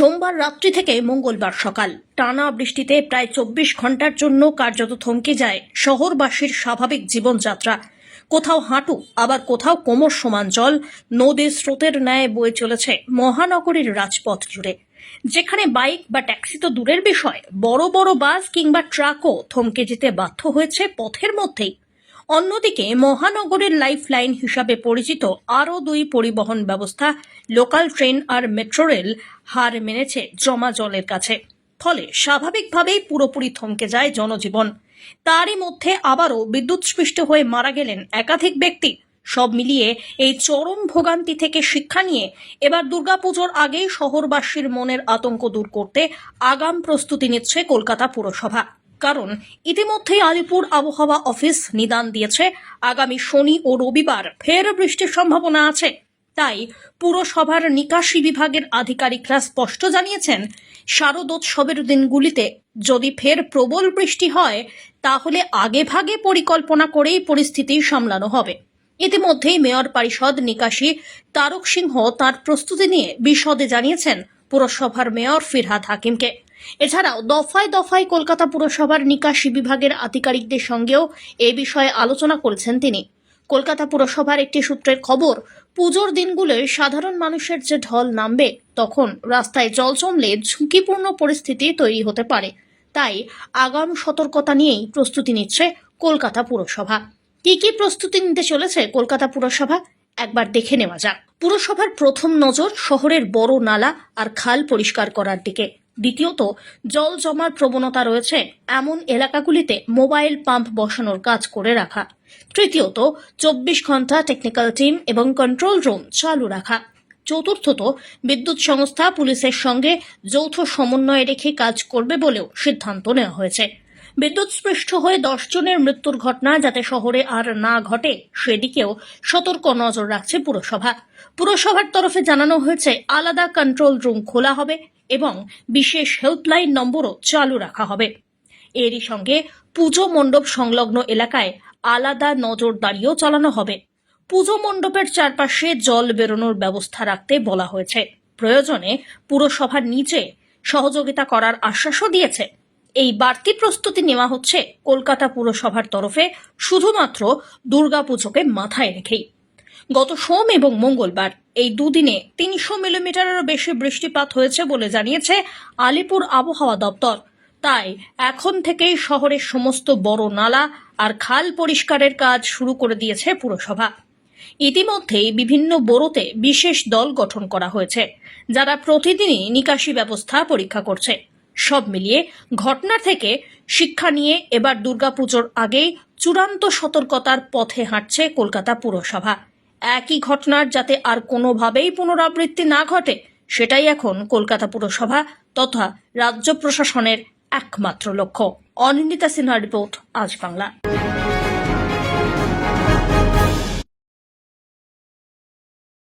সোমবার রাত্রি থেকে মঙ্গলবার সকাল। টানা বৃষ্টিতে প্রায় চব্বিশ ঘণ্টার জন্য কার্যত থমকে যায় শহরবাসীর স্বাভাবিক জীবনযাত্রা। কোথাও হাঁটু, আবার কোথাও কোমর সমান জল নদীর স্রোতের ন্যায় বয়ে চলেছে মহানগরীর রাজপথ জুড়ে। যেখানে বাইক বা ট্যাক্সি তো দূরের বিষয়, বড় বড় বাস কিংবা ট্রাকও থমকে যেতে বাধ্য হয়েছে পথের মধ্যেই। অন্যদিকে মহানগরের লাইফ লাইন হিসাবে পরিচিত আরও দুই পরিবহন ব্যবস্থা, লোকাল ট্রেন আর মেট্রো রেল হার মেনেছে জমা জলের কাছে। ফলে স্বাভাবিকভাবেই পুরোপুরি থমকে যায় জনজীবন। তারই মধ্যে আবারও বিদ্যুৎস্পৃষ্ট হয়ে মারা গেলেন একাধিক ব্যক্তি। সব মিলিয়ে এই চরম ভোগান্তি থেকে শিক্ষা নিয়ে এবার দুর্গাপুজোর আগেই শহরবাসীর মনের আতঙ্ক দূর করতে আগাম প্রস্তুতি নিচ্ছে কলকাতা পুরসভা। কারণ ইতিমধ্যেই আলিপুর আবহাওয়া অফিস নিদান দিয়েছে। আগামী শনি ও রবিবার ফের বৃষ্টির সম্ভাবনা আছে। তাই পুরসভার নিকাশি বিভাগের আধিকারিকরা স্পষ্ট জানিয়েছেন, শারদোৎসবের দিনগুলিতে যদি ফের প্রবল বৃষ্টি হয়, তাহলে আগেভাগে পরিকল্পনা করেই পরিস্থিতি সামলানো হবে। ইতিমধ্যেই মেয়র পরিষদ নিকাশি তারক সিংহ তার প্রস্তুতি নিয়ে বিশদে জানিয়েছেন পুরসভার মেয়র ফিরহাদ হাকিমকে। এছাড়াও দফায় দফায় কলকাতা পুরসভার নিকাশি বিভাগের আধিকারিকদের সঙ্গেও এ বিষয়ে আলোচনা করেছেন তিনি। কলকাতা পুরসভার একটি সূত্রের খবর, পুজোর দিনগুলোয় সাধারণ মানুষের যে ঢল নামবে, তখন রাস্তায় জল জমলে ঝুঁকিপূর্ণ পরিস্থিতি তৈরি হতে পারে। তাই আগাম সতর্কতা নিয়েই প্রস্তুতি নিচ্ছে কলকাতা পুরসভা। কি কি প্রস্তুতি নিতে চলেছে কলকাতা পুরসভা? একবার দেখে নেওয়া যাক। পুরসভার প্রথম নজর শহরের বড় নালা আর খাল পরিষ্কার করার দিকে। দ্বিতীয়ত, জল জমার প্রবণতা রয়েছে এমন এলাকাগুলিতে মোবাইল পাম্প বসানোর কাজ করে রাখা। তৃতীয়ত, চব্বিশ ঘণ্টা টেকনিক্যাল টিম এবং কন্ট্রোল রুম চালু রাখা। চতুর্থত, বিদ্যুৎ সংস্থা পুলিশের সঙ্গে যৌথ সমন্বয়ে রেখে কাজ করবে বলেও সিদ্ধান্ত নেওয়া হয়েছে। বিদ্যুৎস্পৃষ্ট হয়ে দশ জনের মৃত্যুর ঘটনা যাতে শহরে আর না ঘটে, সেদিকেও সতর্ক নজর রাখছে পুরসভা। পুরসভার তরফে জানানো হয়েছে, আলাদা কন্ট্রোল রুম খোলা হবে। এবং বিশেষ হেল্পলাইন নম্বরও চালু রাখা হবে। এরই সঙ্গে পুজো মণ্ডপ সংলগ্ন এলাকায় আলাদা নজরদারিও চালানো হবে। পুজো মণ্ডপের চারপাশে জল বেরোনোর ব্যবস্থা রাখতে বলা হয়েছে। প্রয়োজনে পুরসভার নিচে সহযোগিতা করার আশ্বাসও দিয়েছে। এই বাড়তি প্রস্তুতি নেওয়া হচ্ছে কলকাতা পুরসভার তরফে শুধুমাত্র দুর্গাপুজোকে মাথায় রেখেই। গত সোম এবং মঙ্গলবার, এই দুদিনে তিনশো মিলিমিটারেরও বেশি বৃষ্টিপাত হয়েছে বলে জানিয়েছে আলিপুর আবহাওয়া দপ্তর। তাই এখন থেকেই শহরের সমস্ত বড় নালা আর খাল পরিষ্কারের কাজ শুরু করে দিয়েছে পুরসভা। ইতিমধ্যেই বিভিন্ন বোরোতে বিশেষ দল গঠন করা হয়েছে, যারা প্রতিদিনই নিকাশি ব্যবস্থা পরীক্ষা করছে। সব মিলিয়ে ঘটনা থেকে শিক্ষা নিয়ে এবার দুর্গাপুজোর আগেই চূড়ান্ত সতর্কতার পথে হাঁটছে কলকাতা পুরসভা। একই ঘটনার যাতে আর কোনোভাবেই পুনরাবৃত্তি না ঘটে, সেটাই এখন কলকাতা পুরসভা তথা রাজ্য প্রশাসনের একমাত্র লক্ষ্য। অনিন্দিতা সিনহা রিপোর্ট, আজ বাংলা।